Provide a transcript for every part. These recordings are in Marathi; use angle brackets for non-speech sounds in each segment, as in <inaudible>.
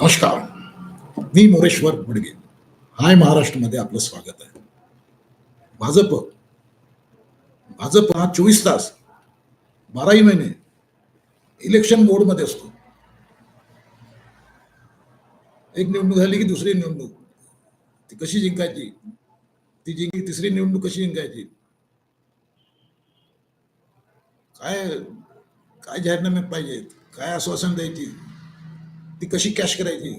नमस्कार. मी मोरेश्वर बडगे हाय महाराष्ट्रमध्ये आपलं स्वागत आहे. भाजप. भाजप हा चोवीस तास बाराही महिने इलेक्शन मोडमध्ये असतो. एक निवडणूक झाली की दुसरी निवडणूक. ती कशी जिंकायची? ती जिंकली तिसरी निवडणूक कशी जिंकायची? काय काय जाहीरनामे पाहिजेत? काय आश्वासन द्यायची? ती कशी कॅश करायची?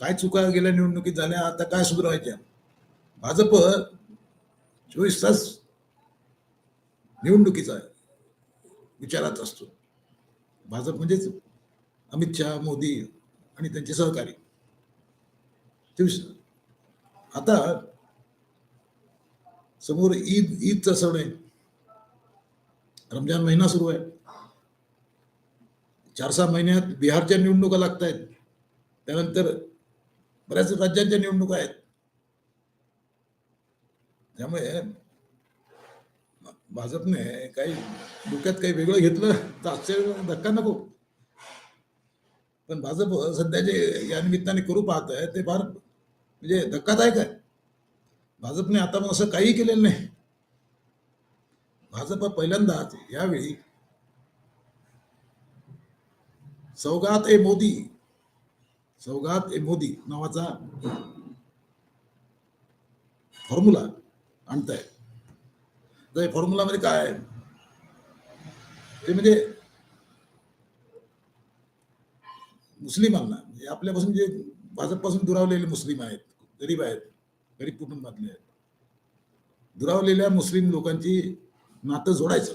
काय चुका गेल्या निवडणुकीत झाल्या आता काय सुधारायच्या भाजप चोवीस तास निवडणुकीचा विचारात असतो. भाजप म्हणजेच अमित शहा मोदी आणि त्यांचे सहकारी. चोवीस आता समोर ईद ईदचा सण आहे. रमजान महिना सुरू आहे. चार सहा महिन्यात बिहारच्या निवडणुका लागत आहेत त्यानंतर बऱ्याच राज्यांच्या निवडणुका आहेत. त्यामुळे भाजपने काही डोक्यात काही वेगळं घेतलं तर आश्चर्य धक्का नको. पण भाजप सध्या जे या निमित्ताने करू पाहत आहे ते फार म्हणजे धक्कादायक आहे. भाजपने आता मग असं काही केलेलं नाही. भाजप पहिल्यांदाच यावेळी सौगात ए मोदी. सौगात ए मोदी नावाचा फॉर्म्युला आणताय. तर फॉर्म्युला फॉर्म्युलामध्ये काय आहे? ते म्हणजे मुस्लिमांना म्हणजे आपल्यापासून जे भाजपपासून दुरावलेले मुस्लिम आहेत गरीब आहेत गरीब कुटुंबातले आहेत. दुरावलेल्या मुस्लिम लोकांची नातं जोडायचं.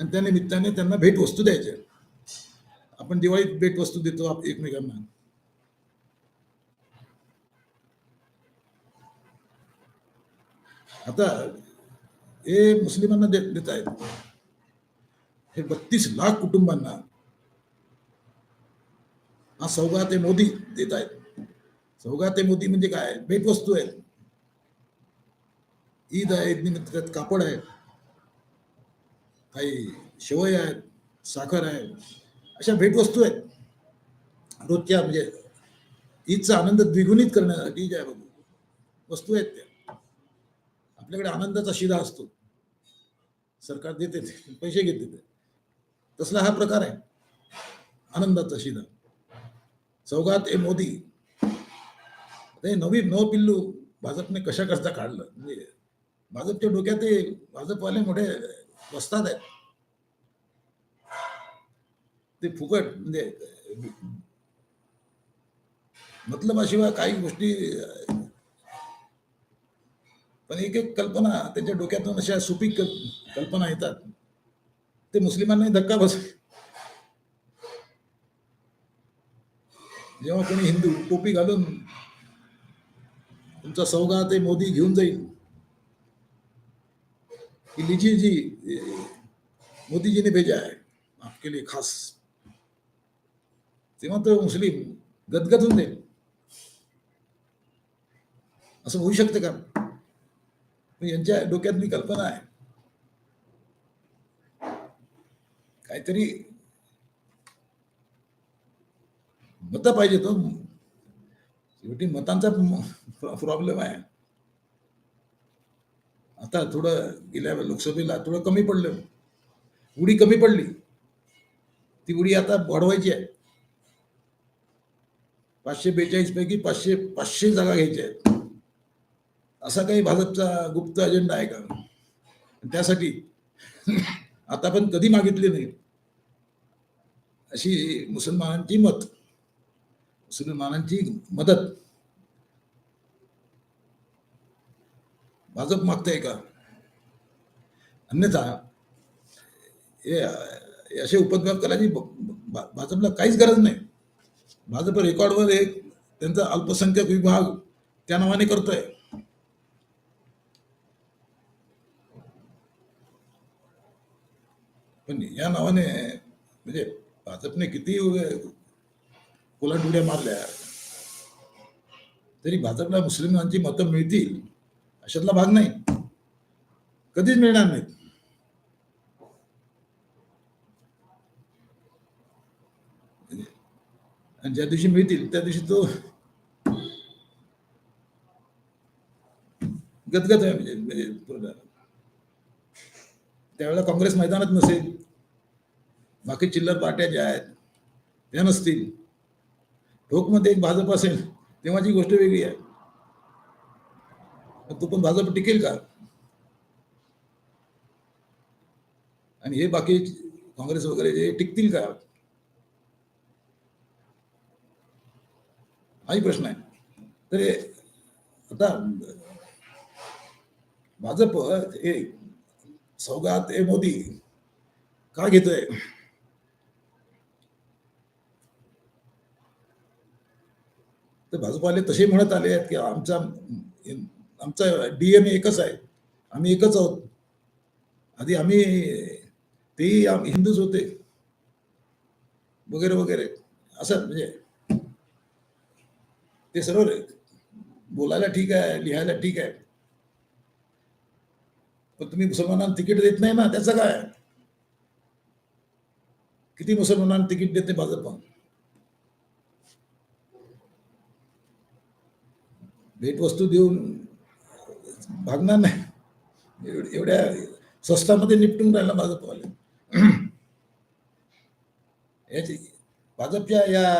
आणि त्या निमित्ताने त्यांना भेटवस्तू द्यायच्या आपण दिवाळीत भेटवस्तू देतो एकमेकांना. आता हे मुस्लिमांना देत देत आहेत. हे बत्तीस लाख कुटुंबांना हा सौगात ते मोदी देत आहेत. सौगात ते मोदी म्हणजे काय? भेटवस्तू आहेत. ईद आहे ईद निमित्त कापड आहे काही शेवय आहेत साखर आहे अशा भेटवस्तू आहेत. रोजच्या म्हणजे ईदचा आनंद द्विगुणित करण्यासाठी ज्या वस्तू आहेत त्या. आपल्याकडे आनंदाचा शिधा असतो. सरकार देते पैसे घेते ते. तसला हा प्रकार आहे. आनंदाचा शिधा सौगात ए मोदी. ते नवी नव पिल्लू भाजपने कशा करता काढलं? म्हणजे भाजपच्या डोक्यात ते भाजपवाले मोठे बसतात आहेत. ते फुकट म्हणजे मतलबाशिवाय काही गोष्टी पण एक एक कल्पना त्यांच्या डोक्यातून अशा सुपीक कल्पना येतात. ते मुस्लिमांनाही धक्का बस जेव्हा कोणी हिंदू टोपी घालून तुमचा सौगा ते मोदी घेऊन जाईल कि लीजिए जी, मोदी जी ने भेजा है, आपके लिए खास। तो मुस्लिम गदगद होऊन असं होऊ शकतं का? यांच्या डोक्यात मी कल्पना आहे। काहीतरी मत पाहिजे तो शेवटी मतांचा प्रॉब्लेम आहे. आता थोडं गेल्या लोकसभेला थोडं कमी पडलं. उडी कमी पडली. ती उडी आता वाढवायची आहे. पाचशे बेचाळीस पैकी पाचशे पाचशे जागा घ्यायच्या आहेत. असा काही भाजपचा गुप्त अजेंडा आहे का? त्यासाठी <laughs> आता पण कधी मागितली नाही. अशी मुसलमानांची मत मुसलमानांची मदत भाजप मागताय का? अन्यथा हे असे उपद्व्याप करायची भाजपला काहीच गरज नाही. भाजप रेकॉर्डवर एक त्यांचा अल्पसंख्याक विभाग त्या नावाने करतोय. पण या नावाने म्हणजे भाजपने किती कोलाटुड्या मारल्या? तरी भाजपला मुस्लिमांची मतं मिळतील. अशातला भाग नाही. कधीच मिळणार नाहीत. आणि ज्या दिवशी मिळतील त्या दिवशी तो गदगद आहे म्हणजे म्हणजे त्यावेळेला काँग्रेस मैदानात नसेल बाकी चिल्लर पार्ट्या ज्या आहेत त्या नसतील. ठोकमध्ये एक भाजप असेल तेव्हाची गोष्ट वेगळी आहे. मग तो पण भाजप टिकेल का? आणि हे बाकी काँग्रेस वगैरे हे टिकतील का? हाही प्रश्न आहे. तर आता भाजप हे सौगात हे मोदी का घेतोय? तर भाजपाले तसे म्हणत आले आहेत की आमचा आमचा एम एकच आहे. आम्ही एकच आहोत. आधी आम्ही तेही आम- हिंदूच होते. वगैरे वगैरे. असं म्हणजे ते सर्व बोलायला ठीक आहे लिहायला ठीक आहे. पण तुम्ही मुसलमानांना तिकीट देत नाही ना त्याचं काय? किती मुसलमानांना तिकीट देते भाजप? भेटवस्तू देऊन भागणार नाही. एवढ्या स्वस्तामध्ये निपटून राहिला भाजपवाले. याची भाजपच्या या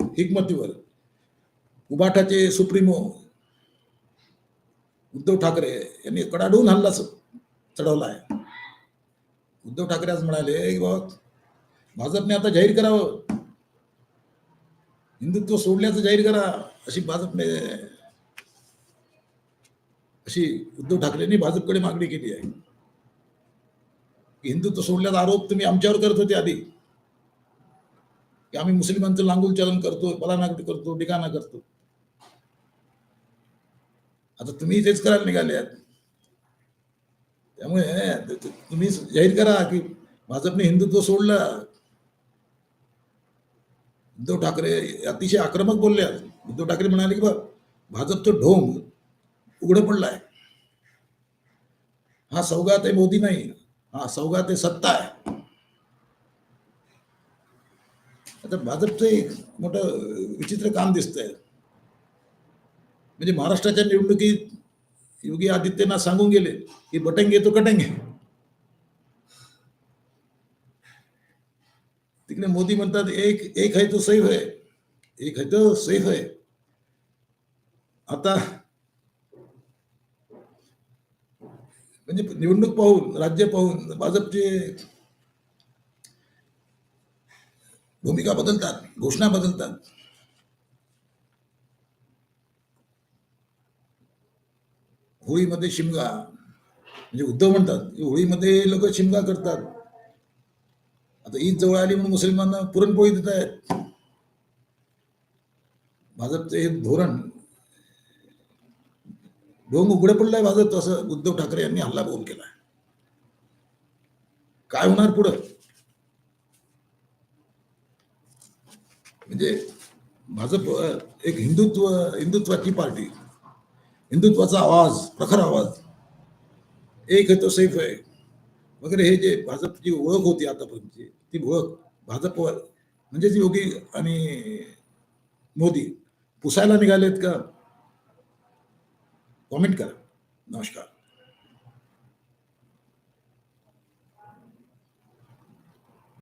हिकमतीवर उबाठाचे सुप्रीमो उद्धव ठाकरे यांनी कडाडून हल्ला चढवला आहे. उद्धव ठाकरे आज म्हणाले की बाबा भाजपने आता जाहीर करावं. हिंदुत्व सोडल्याचं जाहीर करा अशी भाजपने अशी उद्धव ठाकरेंनी भाजपकडे मागणी केली आहे. की हिंदुत्व सोडल्याचा आरोप तुम्ही आमच्यावर करत होते आधी. की आम्ही मुस्लिमांचं लांगुल चलन करतो पलानागट करतो डिकाना करतो. आता तुम्ही तेच करायला निघाले आहात. त्यामुळे तुम्ही जाहीर करा की भाजपने हिंदुत्व सोडलं. उद्धव ठाकरे अतिशय आक्रमक बोलले आहेत. उद्धव ठाकरे म्हणाले की बा भाजपचं ढोंग उघडं पडलं आहे हा सौगात आहे मोदी नाही हा सौगात आहे सत्ता आहे. आता भाजपचं एक मोठं विचित्र काम दिसतंय. म्हणजे महाराष्ट्राच्या निवडणुकीत योगी आदित्यनाथ सांगून गेले की बटंगे तो कटंगे तिकडे मोदी म्हणतात एक एक है तो सैफ है एक है तो सैफ है. आता म्हणजे निवडणूक पाहून राज्य पाहून भाजपचे भूमिका बदलतात घोषणा बदलतात. होळीमध्ये शिमगा म्हणजे उद्धव म्हणतात की होळीमध्ये लोक शिमगा करतात. आता ईद जवळ आली म्हणून मुसलमानांना पुरणपोळी देत आहेत भाजपचे हे धोरण ढोंग उघडं पडलंय भाजप असं उद्धव ठाकरे यांनी हल्ला बोल केला काय होणार पुढं? म्हणजे भाजप एक हिंदुत्व हिंदुत्वाची पार्टी हिंदुत्वाचा आवाज प्रखर आवाज एक आहे तो सैफ आहे. वगैरे हे जे भाजपची ओळख होती आतापर्यंतची ती ओळख भाजपवर म्हणजेच योगी आणि मोदी पुसायला निघालेत का? कॉमेंट करा नमस्कार